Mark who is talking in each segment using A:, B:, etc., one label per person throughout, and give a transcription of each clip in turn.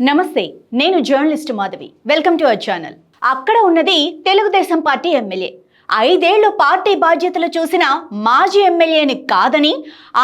A: నమస్తే నేను journalist Madhavi. Welcome to our channel. అక్కడ ఉన్నది తెలుగుదేశం పార్టీ ఎమ్మెల్యే. ఐదేళ్ళు పార్టీ బాధ్యతలు చూసిన మాజీ ఎమ్మెల్యేని కాదని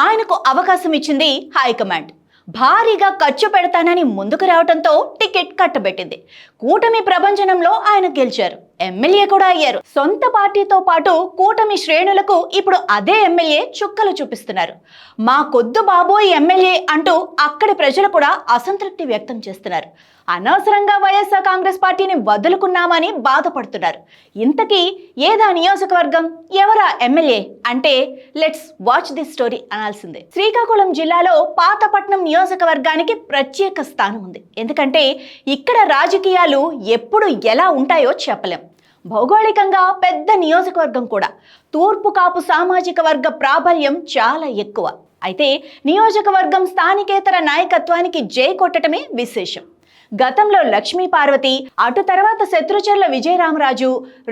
A: ఆయనకు అవకాశం ఇచ్చింది హైకమాండ్. భారీగా ఖర్చు పెడతానని ముందుకు రావడంతో టికెట్ కట్టబెట్టింది. కూటమి ప్రభంజనంలో ఆయన గెలిచారు. ఎమ్మెల్యే కూడా అయ్యారు. సొంత పార్టీతో పాటు కూటమి శ్రేణులకు ఇప్పుడు అదే ఎమ్మెల్యే చుక్కలు చూపిస్తున్నారు. మా కొద్దు బాబోయ్ ఎమ్మెల్యే అంటూ అక్కడి ప్రజలు కూడా అసంతృప్తి వ్యక్తం చేస్తున్నారు. అనవసరంగా వైఎస్ఆర్ కాంగ్రెస్ పార్టీని వదులుకున్నామని బాధపడుతున్నారు. ఇంతకీ ఏదా నియోజకవర్గం? ఎవరా ఎమ్మెల్యే? అంటే లెట్స్ వాచ్ దిస్ స్టోరీ అనాల్సిందే. శ్రీకాకుళం జిల్లాలో పాతపట్నం నియోజకవర్గానికి ప్రత్యేక స్థానం ఉంది. ఎందుకంటే ఇక్కడ రాజకీయాలు ఎప్పుడు ఎలా ఉంటాయో చెప్పలేం. భౌగోళికంగా పెద్ద నియోజకవర్గం కూడా. తూర్పు కాపు సామాజిక వర్గ ప్రాబల్యం చాలా ఎక్కువ. అయితే నియోజకవర్గం స్థానికేతర నాయకత్వానికి జై కొట్టడమే విశేషం. గతంలో లక్ష్మీ పార్వతి అటు తర్వాత శత్రుచర్ల విజయరామరాజు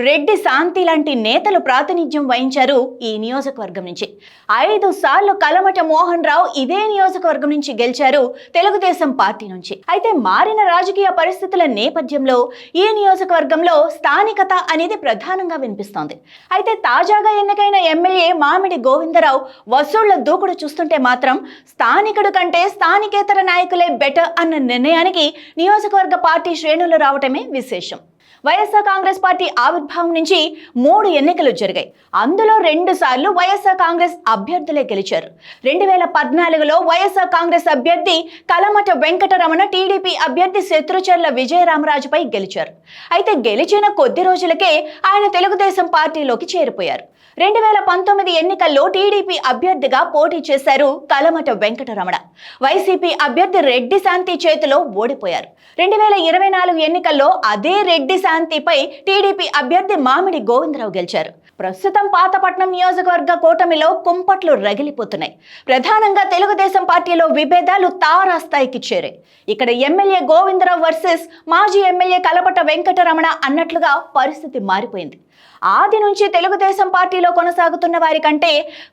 A: రెడ్డి శాంతి లాంటి నేతలు ప్రాతినిధ్యం వహించారు ఈ నియోజకవర్గం నుంచి. ఐదు సార్లు కలమట మోహన్ రావు ఇదే నియోజకవర్గం నుంచి గెలిచారు తెలుగుదేశం పార్టీ నుంచి. అయితే మారిన రాజకీయ పరిస్థితుల నేపథ్యంలో ఈ నియోజకవర్గంలో స్థానికత అనేది ప్రధానంగా వినిపిస్తోంది. అయితే తాజాగా ఎన్నికైన ఎమ్మెల్యే మామిడి గోవిందరావు వసూళ్ళ దూకుడు చూస్తుంటే మాత్రం స్థానికుడు కంటే స్థానికేతర నాయకులే బెటర్ అన్న నిర్ణయానికి నియోజకవర్గ పార్టీ శ్రేణులు రావటమే విశేషం. వైఎస్ఆర్ కాంగ్రెస్ పార్టీ ఆవిర్భావం నుంచి మూడు ఎన్నికలు జరిగాయి. అందులో రెండు సార్లు వైఎస్ఆర్ కాంగ్రెస్ అభ్యర్థులే గెలిచారు. రెండు వేల పద్నాలుగులో వైఎస్ఆర్ కాంగ్రెస్ అభ్యర్థి కలమట వెంకటరమణ టీడీపీ అభ్యర్థి శత్రుచర్ల విజయరామరాజుపై గెలిచారు. అయితే గెలిచిన కొద్ది రోజులకే ఆయన తెలుగుదేశం పార్టీలోకి చేరిపోయారు. రెండు వేల పంతొమ్మిది ఎన్నికల్లో టీడీపీ అభ్యర్థిగా పోటీ చేశారు కలమట వెంకటరమణ. వైసీపీ అభ్యర్థి రెడ్డి శాంతి చేతిలో ఓడిపోయారు. రెండు వేల ఇరవై నాలుగు ఎన్నికల్లో అదే రెడ్డి శాంతి శాంతిపై టీడీపీ అభ్యర్థి మామిడి గోవిందరావు గెలిచారు. ప్రస్తుతం పాతపట్నం నియోజకవర్గ కూటమిలో కుంపట్లు రగిలిపోతున్నాయి. ప్రధానంగా తెలుగుదేశం పార్టీలో విభేదాలు తారాస్థాయికి చేరాయి. ఇక్కడ ఎమ్మెల్యే గోవిందరావు వర్సెస్ మాజీ ఎమ్మెల్యే కలపట వెంకటరమణ అన్నట్లుగా పరిస్థితి మారిపోయింది. ఆది నుంచి తెలుగుదేశం పార్టీలో కొనసాగుతున్న వారి కంటే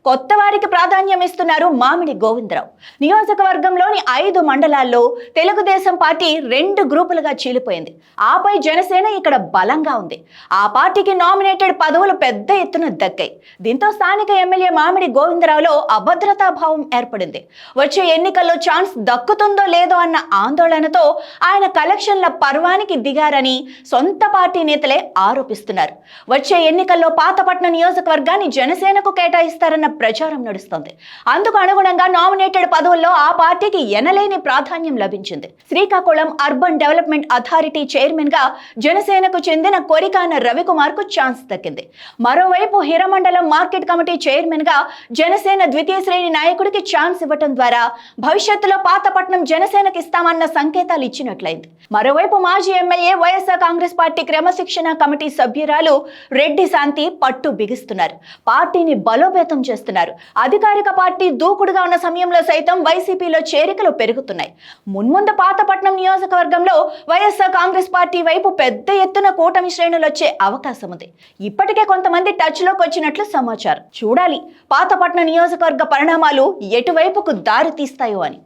A: కొత్త వారికి ప్రాధాన్యం ఇస్తున్నారు మామిడి గోవిందరావు. నియోజకవర్గంలోని ఐదు మండలాల్లో తెలుగుదేశం పార్టీ రెండు గ్రూపులుగా చీలిపోయింది. ఆపై జనసేన ఇక్కడ బలంగా ఉంది. ఆ పార్టీకి నామినేటెడ్ పదవులు పెద్ద ఎత్తున దక్కాయి. దీంతో స్థానిక ఎమ్మెల్యే మామిడి గోవిందరావులో అభద్రతా భావం ఏర్పడింది. వచ్చే ఎన్నికల్లో ఛాన్స్ దక్కుతుందో లేదో అన్న ఆందోళనతో ఆయన కలెక్షన్ల పర్వానికి దిగారని సొంత పార్టీ నేతలే ఆరోపిస్తున్నారు. వచ్చే ఎన్నికల్లో పాతపట్నం నియోజకవర్గాన్ని జనసేనకు కేటాయిస్తారన్న ప్రచారం నడుస్తోంది. అందుకు అనుగుణంగా నామినేటెడ్ పదవుల్లో ఆ పార్టీకి ఎనలేని ప్రాధాన్యం లభించింది. శ్రీకాకుళం అర్బన్ డెవలప్మెంట్ అథారిటీ చైర్మన్గా జనసేన జనసేనకు చెందిన కొరికాన రవికుమార్కు ఛాన్స్ దక్కింది. మరోవైపు హిరమండలం మార్కెట్ కమిటీ చైర్మన్గా జనసేన ద్వితీయ శ్రేణి నాయకుడికి ఛాన్స్ ఇవ్వటం ద్వారా భవిష్యత్తులో పాతపట్నం జనసేనకు ఇస్తామన్న సంకేతాలు ఇచ్చినట్లయింది. మరోవైపు మాజీ ఎమ్మెల్యే వైఎస్ఆర్ కాంగ్రెస్ పార్టీ క్రమశిక్షణ కమిటీ సభ్యురాలు రెడ్డి శాంతి పట్టు బిగిస్తున్నారు. పార్టీని బలోపేతం చేస్తున్నారు. అధికారిక పార్టీ దూకుడుగా ఉన్న సమయంలో సైతం వైసీపీలో చేరికలు పెరుగుతున్నాయి. మున్ముందు పాతపట్నం నియోజకవర్గంలో వైఎస్ఆర్ కాంగ్రెస్ పార్టీ వైపు పెద్ద ఎత్తున కూటమి శ్రేణులు వచ్చే అవకాశం ఉంది. ఇప్పటికే కొంతమంది టచ్లోకి వచ్చినట్లు సమాచారం. చూడాలి. పాతపట్నం నియోజకవర్గ పరిణామాలు ఎటువైపుకు దారి తీస్తాయో అని.